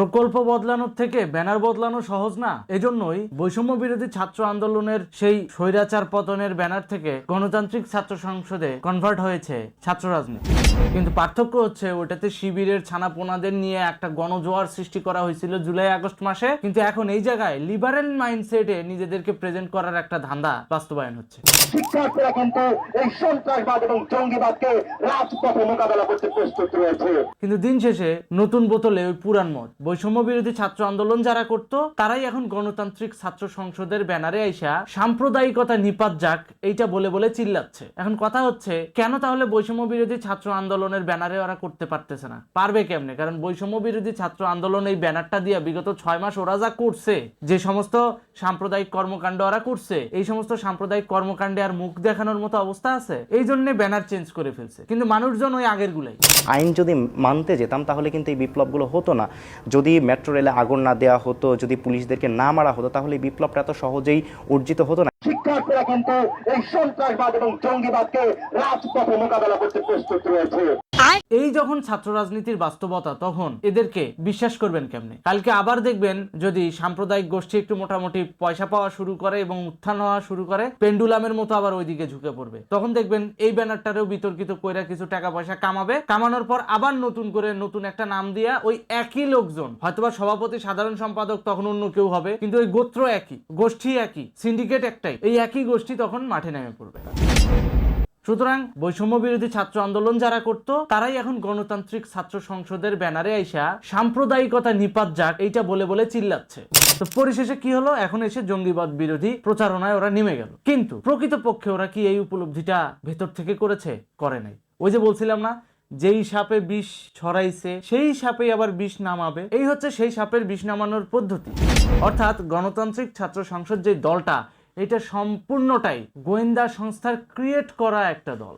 প্রকল্প বদলানোর থেকে ব্যানার বদলানো সহজ না? এজন্যই বৈষম্য বিরোধী ছাত্র আন্দোলনের সেই স্বৈরাচার পতনের ব্যানার থেকে গণতান্ত্রিক ছাত্র সংসদে কনভার্ট হয়েছে ছাত্র রাজনীতি। কিন্তু পার্থক্য হচ্ছে ওটাতে শিবিরের ছানাপোনাদের নিয়ে একটা গণজোয়ার সৃষ্টি করা হয়েছিল জুলাই আগস্ট মাসে। কিন্তু এখন এই জায়গায় লিবারেল মাইন্ডসেটে নিজেদেরকে প্রেজেন্ট করার একটা ধান্দা বাস্তবায়ন হচ্ছে। শিক্ষার্থীরা কিন্তু এই সন্ত্রাসবাদ এবং জঙ্গিবাদকে রাজপথে মোকাবেলা করতে প্রস্তুত রয়েছে। কিন্তু দিন শেষে নতুন বোতলে ওই পুরান মদ বৈষম্য বিরোধী ছাত্র আন্দোলন যারা করত তারাই এখন গণতান্ত্রিক ছাত্র সংসদের ব্যানারে আইসা সাম্প্রদায়িকতা নিপাত যাক এইটা বলে বলে চিল্লাচ্ছে। এখন কথা হচ্ছে কেন তাহলে বৈষম্য বিরোধী ছাত্র আন্দোলনের ব্যানারে ওরা করতে পারতেছে না। পারবে কেমনে? কারণ বৈষম্য বিরোধী ছাত্র আন্দোলন এই ব্যানারটা দিয়ে বিগত ছয় মাস ওরা যা করছে, যে সমস্ত সাম্প্রদায়িক কর্মকাণ্ড ওরা করছে, এই সমস্ত সাম্প্রদায়িক কর্মকাণ্ডে আর মুখ দেখানোর মতো অবস্থা আছে, এই জন্য ব্যানার চেঞ্জ করে ফেলছে। কিন্তু মানুষজন ওই আগের গুলাই আইন যদি মানতে যেতাম, তাহলে কিন্তু এই বিপ্লবগুলো হতো না। যদি মেট্রো রেলে আগুন না দেওয়া হতো, যদি পুলিশদেরকে না মারা হতো, তাহলে এই বিপ্লবটা এত সহজেই অর্জিত হতো না। শিক্ষার্থীরা কিন্তু এই সন্ত্রাসবাদ এবং জঙ্গিবাদকে রাজপথে মোকাবেলা করতে প্রস্তুত রয়েছে। এই যখন ছাত্র রাজনীতির বাস্তবতা, তখন এদেরকে বিশ্বাস করবেন কেমনে? কালকে আবার দেখবেন যদি সাম্প্রদায়িক গোষ্ঠী একটু মোটামুটি পয়সা পাওয়া শুরু করে এবং উত্থান হওয়া শুরু করে, পেন্ডুলামের মতো আবার ওইদিকে ঝুঁকে পড়বে। তখন দেখবেন এই ব্যানারটারেও বিতর্কিত কইরা কিছু টাকা পয়সা কামাবে। কামানোর পর আবার নতুন করে নতুন একটা নাম দিয়া ওই একই লোকজন, হয়তোবা সভাপতি, সাধারণ সম্পাদক, তখন অন্য কেউ হবে, কিন্তু ওই গোত্র একই, গোষ্ঠী একই, সিন্ডিকেট একটাই, এই একই গোষ্ঠী তখন মাঠে নেমে পড়বে। সুতরাং বৈষম্য বিরোধী ছাত্র আন্দোলন যারা করত, তারাই এখন গণতান্ত্রিক ছাত্র সংসদের ব্যানারে আইসা সাম্প্রদায়িকতা নিপাত যাক, এইটা বলে বলে চিল্লাচ্ছে। তো পরিশেষে কি হলো? এখন এসে জঙ্গিবাদ বিরোধী প্রচারণায় ওরা নেমে গেল। কিন্তু প্রকৃতপক্ষে ওরা কি এই উপলব্ধিটা ভেতর থেকে করেছে? করে নাই। ওই যে বলছিলাম না, যেই সাপে বিষ ছড়াইছে, সেই সাপেই আবার বিষ নামাবে। এই হচ্ছে সেই সাপের বিষ নামানোর পদ্ধতি। অর্থাৎ গণতান্ত্রিক ছাত্র সংসদ যে দলটা এটা সম্পূর্ণটাই গোয়েন্দা সংস্থার ক্রিয়েট করা একটা দল।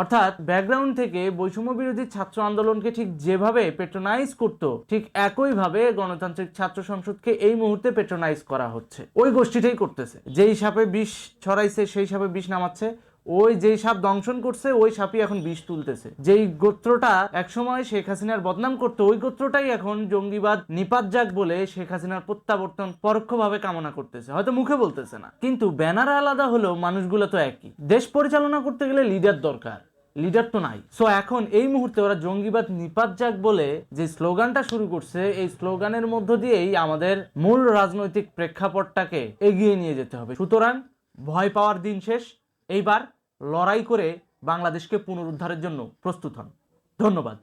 অর্থাৎ ব্যাকগ্রাউন্ড থেকে বৈষম্য বিরোধী ছাত্র আন্দোলনকে ঠিক যেভাবে পেট্রোনাইজ করত, ঠিক একইভাবে গণতান্ত্রিক ছাত্র সংসদকে এই মুহূর্তে পেট্রোনাইজ করা হচ্ছে। ওই গোষ্ঠীটাই করতেছে। যেই সাপে বিষ ছড়াইছে, সেই সাপে বিষ নামাচ্ছে। ওই যেই সাপ দংশন করছে, ওই সাপই এখন বিষ তুলতেছে। যেই গোত্রটা একসময় শেখ হাসিনার বদনাম করতো, ওই গোত্রটাই এখন জঙ্গিবাদ নিপাত যাক বলে শেখ হাসিনার প্রত্যাবর্তন পরোক্ষভাবে কামনা করতেছে। হয়তো মুখে বলতেছে না। কিন্তু ব্যানার আলাদা হলেও মানুষগুলো তো একই। দেশ পরিচালনা করতে গেলে লিডার দরকার। লিডার তো নাই। সো এখন এই মুহূর্তে ওরা জঙ্গিবাদ নিপাত যাক বলে যে স্লোগানটা শুরু করছে, এই স্লোগানের মধ্য দিয়েই আমাদের মূল রাজনৈতিক প্রেক্ষাপটটাকে এগিয়ে নিয়ে যেতে হবে। সুতরাং ভয় পাওয়ার দিন শেষ। এইবার লড়াই করে বাংলাদেশকে পুনরুদ্ধারের জন্য প্রস্তুত হন। ধন্যবাদ।